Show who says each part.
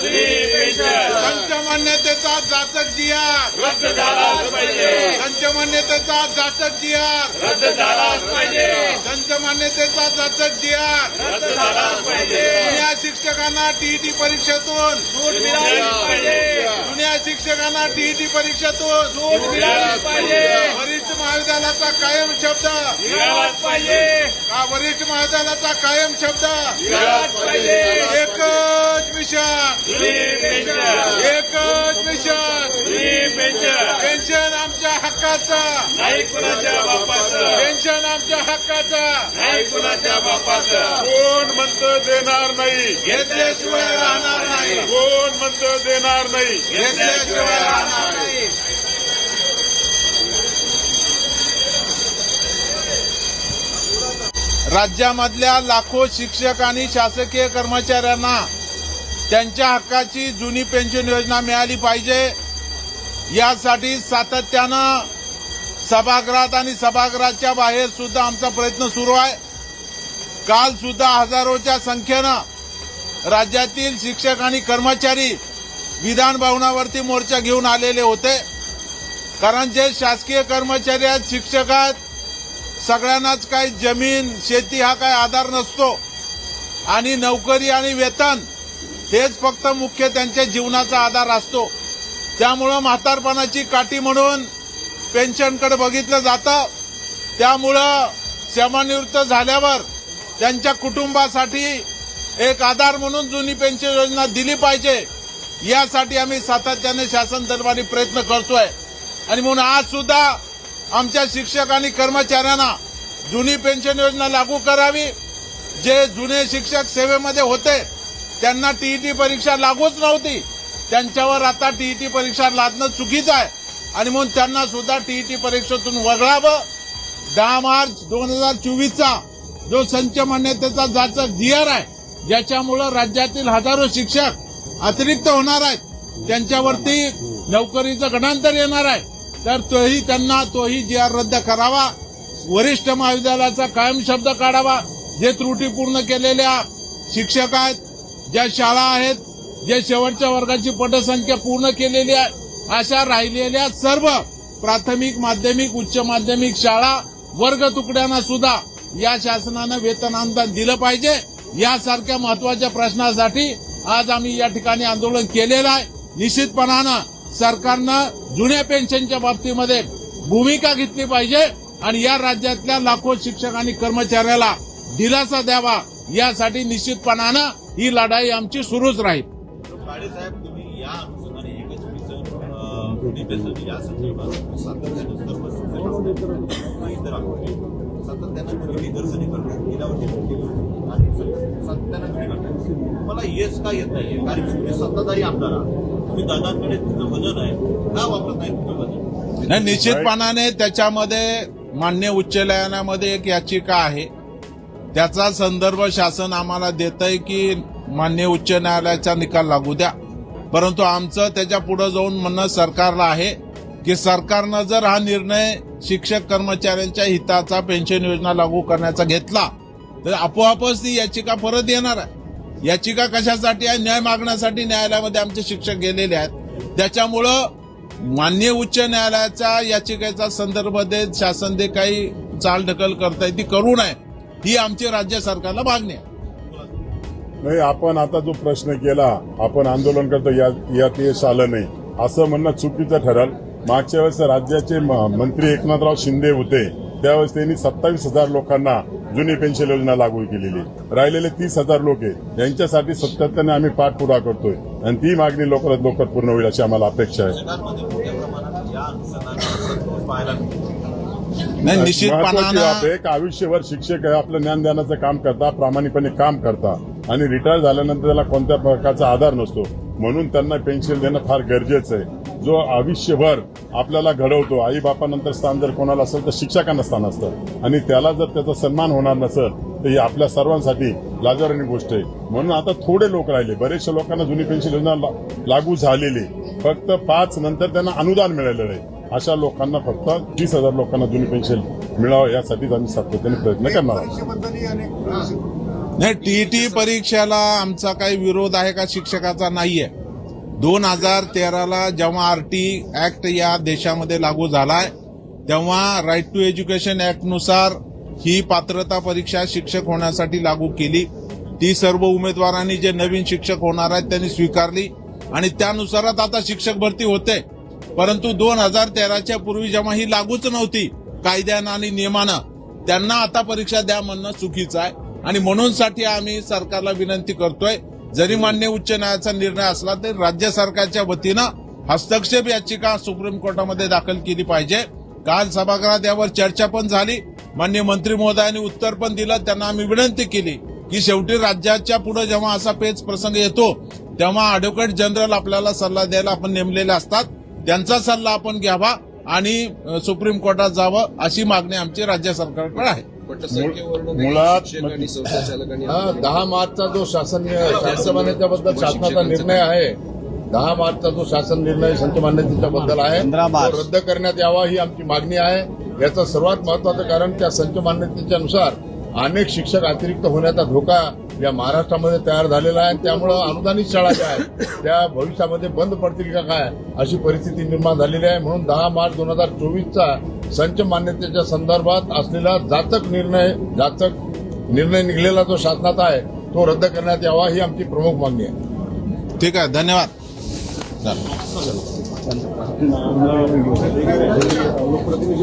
Speaker 1: संच मान्यतेचा जाचक जिया
Speaker 2: रद्द झालाच पाहिजे.
Speaker 1: संच मान्यतेचा जाचक जिया
Speaker 2: रद्द झालाच पाहिजे.
Speaker 1: संच मान्यतेचा जाचक जिया
Speaker 2: रद्द झालाच पाहिजे.
Speaker 1: जुन्या शिक्षकांना टीईटी परीक्षेतून सूट
Speaker 2: मिळालीच पाहिजे.
Speaker 1: जुन्या शिक्षकांना टीईटी परीक्षेतून सूट
Speaker 2: मिळालीच पाहिजे.
Speaker 1: वरिष्ठ महाविद्यालयाचा कायम शब्द
Speaker 2: पाहिजे.
Speaker 1: का वरिष्ठ महाविद्यालयाचा कायम शब्द?
Speaker 2: पाहिजे.
Speaker 1: एकच मिशन. एकच मिशन.
Speaker 2: पेन्शन
Speaker 1: पेन्शन आमच्या हक्काचं.
Speaker 2: नाही कुणाच्या बापाचं.
Speaker 1: पेन्शन आमच्या हक्काचं.
Speaker 2: नाही कुणाच्या बापाचं.
Speaker 3: कोण म्हणतं देणार नाही?
Speaker 1: घेतल्याशिवाय राहणार नाही.
Speaker 3: कोण म्हणतं देणार नाही?
Speaker 1: घेतल्याशिवाय राहणार नाही. राज्यामधल्या लाखो शिक्षक आणि शासकीय कर्मचाऱ्यांना त्यांच्या हक्काची जुनी पेन्शन योजना मिळाली पाहिजे. यासाठी सातत्यानं सभागृहात आणि सभागृहाच्या बाहेर सुद्धा आमचा प्रयत्न सुरू आहे. काल सुद्धा हजारोच्या संख्येनं राज्यातील शिक्षक आणि कर्मचारी विधान भवनावरती मोर्चा घेऊन आलेले होते. कारण जे शासकीय कर्मचारी आहेत शिक्षक आहेत सगळ्यांनाच काही जमीन शेती हा काही आधार नसतो. आणि नोकरी आणि वेतन हेच फक्त मुख्य त्यांच्या जीवनाचा आधार असतो. त्यामुळं म्हातारपणाची काठी म्हणून पेन्शनकडे बघितलं जातं. त्यामुळं सेवानिवृत्त झाल्यावर त्यांच्या कुटुंबासाठी एक आधार म्हणून जुनी पेन्शन योजना दिली पाहिजे. यासाठी आम्ही सातत्याने शासन दरबारी प्रयत्न करतोय. आणि म्हणून आज सुद्धा आमच्या शिक्षक आणि कर्मचाऱ्यांना जुनी पेन्शन योजना लागू करावी. जे जुने शिक्षक सेवेमध्ये होते त्यांना टीईटी परीक्षा लागूच नव्हती. त्यांच्यावर आता टीईटी परीक्षा लादणं चुकीचं आहे. आणि म्हणून त्यांना सुद्धा टीईटी परीक्षेतून वगळावं. दहा मार्च दोन हजार चोवीसचा जो संच मान्यतेचा ज्याचा जीआर आहे ज्याच्यामुळं राज्यातील हजारो शिक्षक अतिरिक्त होणार आहेत. त्यांच्यावरती नोकरीचं गणांतर येणार आहे. तर तोही त्यांना तोही जी आर रद्द करावा. वरिष्ठ महाविद्यालयाचा कायम शब्द काढावा. जे त्रुटीपूर्ण केलेल्या शिक्षक आहेत ज्या शाळा आहेत जे शेवटच्या वर्गाची पटसंख्या पूर्ण केलेली आहे अशा राहिलेल्या सर्व प्राथमिक माध्यमिक उच्च माध्यमिक शाळा वर्ग तुकड्यांना सुद्धा या शासनानं वेतन दिलं पाहिजे. यासारख्या महत्त्वाच्या प्रश्नासाठी आज आम्ही या ठिकाणी आंदोलन केलेलं आहे. निश्चितपणानं सरकारनं जुन्या पेन्शनच्या बाबतीमध्ये भूमिका घेतली पाहिजे आणि या राज्यातल्या लाखो शिक्षक आणि कर्मचाऱ्याला दिलासा द्यावा यासाठी निश्चितपणानं ही लढाई आमची सुरूच राहील.
Speaker 4: या अनुषंगाने एकच मिशन तुम्ही निदर्शने करतात गेल्या वर्षी केली होती. आणि सातत्यानं तुम्ही करतात मला येस का येत नाहीये? कारण की तुम्ही सत्ताधारी आमदार आहात. तुम्ही दादांकडे तुमचं वजन आहे. का वापरत नाही तुमचं वजन?
Speaker 1: नाही निश्चितपणाने त्याच्यामध्ये मान्य उच्च न्यायालयामध्ये एक याचिका आहे. त्याचा संदर्भ शासन आम्हाला देत आहे की मान्य उच्च न्यायालयाचा निकाल लागू द्या. परंतु आमचं त्याच्या पुढे जाऊन म्हणणं सरकारला आहे. की सरकारनं जर हा निर्णय शिक्षक कर्मचाऱ्यांच्या हिताचा पेन्शन योजना लागू करण्याचा घेतला तर आपोआपच ती याचिका परत येणार आहे. याचिका कशासाठी आहे? न्याय मागण्यासाठी न्यायालयामध्ये आमचे शिक्षक गेलेले आहेत. त्याच्यामुळं मान्य उच्च न्यायालयाच्या याचिकेचा संदर्भ देत शासन जे काही चालढकल करताय ती करू नये. ही आमची राज्य सरकारला मागणी आहे.
Speaker 3: नाही आपण आता जो प्रश्न केला आपण आंदोलन करतो यात यश आलं नाही. असं म्हणणं चुकीचं ठरल. मागच्या वेळेस राज्याचे मंत्री एकनाथराव शिंदे होते. त्यावेळेस त्यांनी सत्तावीस हजार लोकांना जुनी पेन्शन योजना लागू केलेली. राहिलेले तीस हजार लोक आहे यांच्यासाठी सातत्याने आम्ही पाठपुरा करतोय. आणि ती मागणी लवकरात लवकर पूर्ण होईल अशी आम्हाला अपेक्षा आहे. आयुष्यभर शिक्षक आहे आपलं ज्ञानदानाचं काम करता प्रामाणिकपणे काम करता. आणि रिटायर झाल्यानंतर त्याला कोणत्या प्रकारचा आधार नसतो. म्हणून त्यांना पेन्शन देणं फार गरजेचं आहे. जो आयुष्यभर आपल्याला घडवतो आई बापानंतर स्थान जर कोणाला असेल तर शिक्षकांना स्थान असतं. आणि त्याला जर त्याचा सन्मान होणार नसेल तर ही आपल्या सर्वांसाठी लाजारणी गोष्ट आहे. म्हणून आता थोडे लोक राहिले. बरेचशा लोकांना जुनी पेन्शन योजना लागू झालेली. फक्त पाच नंतर त्यांना अनुदान मिळालेलं आहे. अशा लोकांना फक्त तीस हजार लोकांना जुनी पेन्शन मिळावं यासाठीच आम्ही सातत्याने प्रयत्न करणार आहोत.
Speaker 1: नाही टीईटी परीक्षेला आमचा काही विरोध आहे का शिक्षकाचा? नाहीये. दोन हजार तेराला जेव्हा आर टी ऍक्ट या देशामध्ये लागू झालाय तेव्हा राईट टू एज्युकेशन ऍक्टनुसार ही पात्रता परीक्षा शिक्षक होण्यासाठी लागू केली. ती सर्व उमेदवारांनी जे नवीन शिक्षक होणार आहेत त्यांनी स्वीकारली. आणि त्यानुसारच आता शिक्षक भरती होते. परंतु दोन हजार तेराच्या पूर्वी जेव्हा ही लागूच नव्हती कायद्यानं आणि नियमानं त्यांना आता परीक्षा द्या म्हणणं चुकीचं आहे. आणि म्हणून साठी आम्ही सरकारला विनंती करतोय जरी मान्य उच्च न्यायालयाचा निर्णय असला तरी राज्य सरकारच्या वतीनं हस्तक्षेप याचिका सुप्रीम कोर्टामध्ये दाखल केली पाहिजे. काल सभागृहात यावर चर्चा पण झाली. मान्य मंत्री महोदयांनी उत्तर पण दिलं. त्यांना आम्ही विनंती केली की शेवटी राज्याच्या पुढे जेव्हा असा पेच प्रसंग येतो तेव्हा ऍडव्होकेट जनरल आपल्याला सल्ला द्यायला आपण नेमलेले असतात. त्यांचा सल्ला आपण घ्यावा आणि सुप्रीम कोर्टात जावं अशी मागणी आमची राज्य सरकारकडे आहे.
Speaker 3: मुळात-
Speaker 5: हा दहा मार्चचा जो शासन शासन मान्यतेबद्दल शासनाचा निर्णय आहे. दहा मार्चचा जो शासन निर्णय संच मान्यतेच्या बद्दल आहे तो रद्द करण्यात यावा ही आमची मागणी आहे. याचं सर्वात महत्वाचं कारण त्या संच मान्यतेच्या नुसार अनेक शिक्षक अतिरिक्त होण्याचा धोका या महाराष्ट्रामध्ये तयार झालेला आहे. त्यामुळं अनुदानित शाळा ज्या आहेत त्या भविष्यामध्ये बंद पडतील का काय अशी परिस्थिती निर्माण झालेली आहे. म्हणून दहा मार्च दोन हजार चोवीसचा संच मान्यतेच्या संदर्भात असलेला जाचक निर्णय जाचक निर्णय निघलेला जो शासनाचा आहे तो रद्द करण्यात यावा ही आमची प्रमुख मागणी आहे
Speaker 1: ठीक आहे धन्यवाद चला.